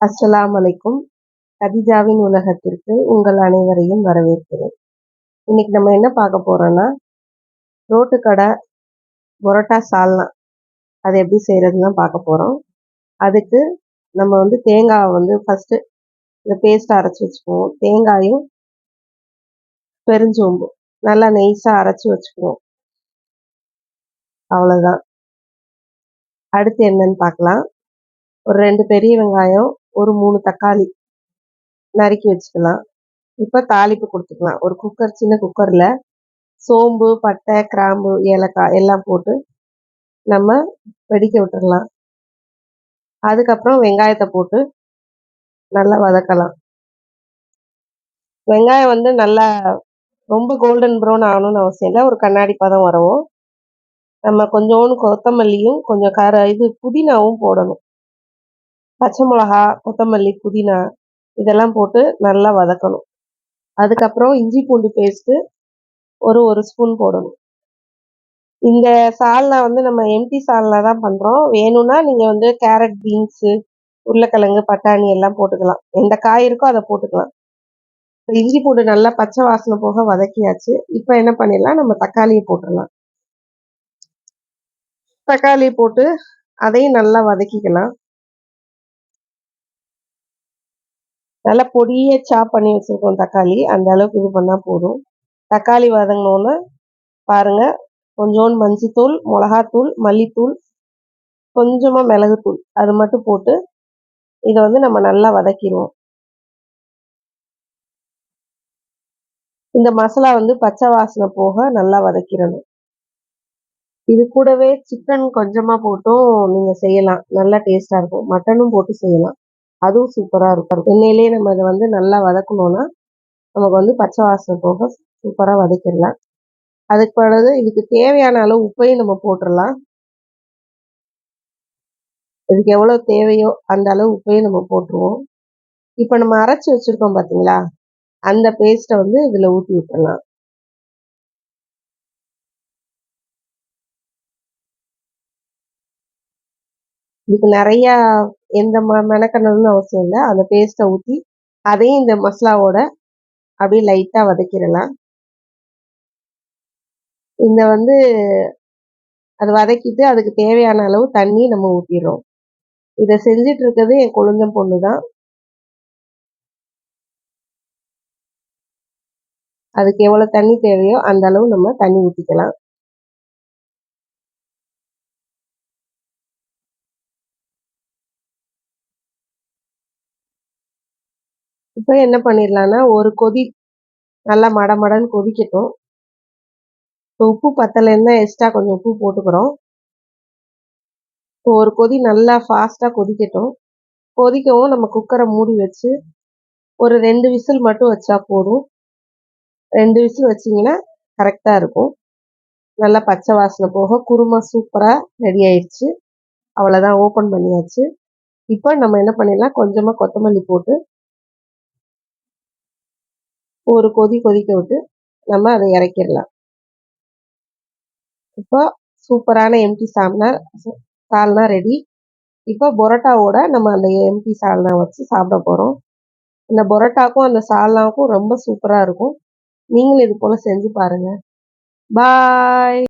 அஸ்ஸலாம் அலைக்கும் கதிஜாவின் உலகத்திற்கு உங்கள் அனைவரையும் வரவேற்கிறேன். இன்னைக்கு நம்ம என்ன பார்க்க போறோம்னா ரோட்டு கடை பொரோட்டா சால்னா அது எப்படி செய்யறதுன்னு பார்க்க போறோம். அதுக்கு நம்ம வந்து தேங்காய் வந்து ஃபர்ஸ்ட் இந்த பேஸ்ட் அரைச்சி வச்சுக்குவோம். தேங்காயும் பெருஞ்சோம்பு நல்லா நெய்ஸாக அரைச்சி வச்சுக்குவோம். அவ்வளோதான் அடுத்து என்னன்னு பார்க்கலாம். ஒரு ரெண்டு பெரிய வெங்காயம் ஒரு மூணு தக்காளி நறுக்கி வச்சுக்கலாம். இப்போ தாளிப்பு கொடுத்துக்கலாம். ஒரு குக்கர் சின்ன குக்கரில் சோம்பு பட்டை கிராம்பு ஏலக்காய் எல்லாம் போட்டு நம்ம வெடிக்க விட்டுடலாம் அதுக்கப்புறம் வெங்காயத்தை போட்டு நல்லா வதக்கலாம். வெங்காயம் வந்து நல்லா ரொம்ப கோல்டன் ப்ரௌன் ஆகணும்னு அவசியம் இல்லை. ஒரு கண்ணாடி பதம் வரவும் நம்ம கொஞ்சோண்டு கொத்தமல்லியும் கொஞ்சம் கர இது புதினாவும் போடணும். பச்சை மிளகா கொத்தமல்லி புதினா இதெல்லாம் போட்டு நல்லா வதக்கணும். அதுக்கப்புறம் இஞ்சி பூண்டு பேஸ்ட்டு ஒரு ஒரு ஸ்பூன் போடணும். இந்த சால்னா வந்து நம்ம எம்டி சால்னா தான் பண்ணுறோம் வேணும்னா நீங்கள் வந்து கேரட் பீன்ஸு உருளைக்கிழங்கு பட்டாணி எல்லாம் போட்டுக்கலாம். எந்த காய் இருக்கோ அதை போட்டுக்கலாம். இஞ்சி பூண்டு நல்லா பச்சை வாசனை போக வதக்கியாச்சு. இப்போ என்ன பண்ணிடலாம்? நம்ம தக்காளியை போட்டுடலாம். தக்காளி போட்டு அதையும் நல்லா வதக்கிக்கலாம். நல்லா பொடியை சாப் பண்ணி வச்சுருக்கோம் தக்காளி. அந்த அளவுக்கு இது பண்ணால் போதும். தக்காளி வதங்கினோன்னு பாருங்கள் கொஞ்சோண்டு மஞ்சத்தூள் மிளகாத்தூள் மல்லித்தூள் கொஞ்சமாக மிளகுத்தூள். அது மட்டும் போட்டு இதை வந்து நம்ம நல்லா வதக்கிடுவோம். இந்த மசாலா வந்து பச்சை வாசனை போக நல்லா வதக்கிடணும். இது கூடவே சிக்கன் கொஞ்சமாக போட்டும் நீங்கள் செய்யலாம். நல்லா டேஸ்ட்டாக இருக்கும். மட்டனும் போட்டு செய்யலாம். அதுவும் சூப்பராக இருக்கும். எண்ணெயிலே நம்ம இதை வந்து நல்லா வதக்கணும்னா நமக்கு வந்து பச்சை வாசனை போக சூப்பராக வதக்கிடலாம். அதுக்கு பிறகு இதுக்கு தேவையான அளவு உப்பையும் நம்ம போட்டுடலாம். இதுக்கு எவ்வளோ தேவையோ அந்த அளவு உப்பையும் நம்ம போட்டுருவோம். இப்போ நம்ம அரைச்சி வச்சுருக்கோம் பார்த்தீங்களா அந்த பேஸ்ட்டை வந்து இதில் ஊற்றி விட்டுடலாம். இதுக்கு நிறையா எந்த ம மெனக்கணும்னு அவசியம் இல்லை. அந்த பேஸ்ட்டை ஊற்றி அதையும் இந்த மசாலாவோட அப்படியே லைட்டாக வதக்கிடலாம். இந்த வந்து அது வதக்கிட்டு அதுக்கு தேவையான அளவு தண்ணி நம்ம ஊற்றிடுறோம் இதை செஞ்சிட்டு இருக்கிறது என் கொழுந்தன் பொண்ணு தான் அதுக்கு எவ்வளோ தண்ணி தேவையோ அந்த அளவு நம்ம தண்ணி ஊற்றிக்கலாம் இப்போ என்ன பண்ணிடலான்னா ஒரு கொதி நல்லா மட மடன்னு கொதிக்கட்டும். இப்போ உப்பு பத்தலைன்னா எக்ஸ்ட்ரா கொஞ்சம் உப்பு போட்டுக்கிறோம். இப்போ ஒரு கொதி நல்லா ஃபாஸ்ட்டாக கொதிக்கட்டும். கொதிக்கவும் நம்ம குக்கரை மூடி வச்சு ஒரு ரெண்டு விசில் மட்டும் வச்சா போதும். ரெண்டு விசில் வச்சிங்கன்னா கரெக்டாக இருக்கும். நல்லா பச்சை வாசனை போக குருமா சூப்பராக ரெடி ஆயிடுச்சு. அவ்வளோதான் ஓப்பன் பண்ணியாச்சு. இப்போ நம்ம என்ன பண்ணிடலாம் கொஞ்சமாக கொத்தமல்லி போட்டு ஒரு கொதி கொதிக்க விட்டு நம்ம அதை இறக்கிடலாம். இப்போ சூப்பரான எம்டி சால்னா சால்னா ரெடி இப்போ பொரோட்டாவோட நம்ம அந்த எம்டி சால்னா வச்சு சாப்பிட போகிறோம் இந்த பொரோட்டாக்கும் அந்த சால்னாவுக்கும் ரொம்ப சூப்பராக இருக்கும். நீங்களும் இது போல் செஞ்சு பாருங்கள் பாய்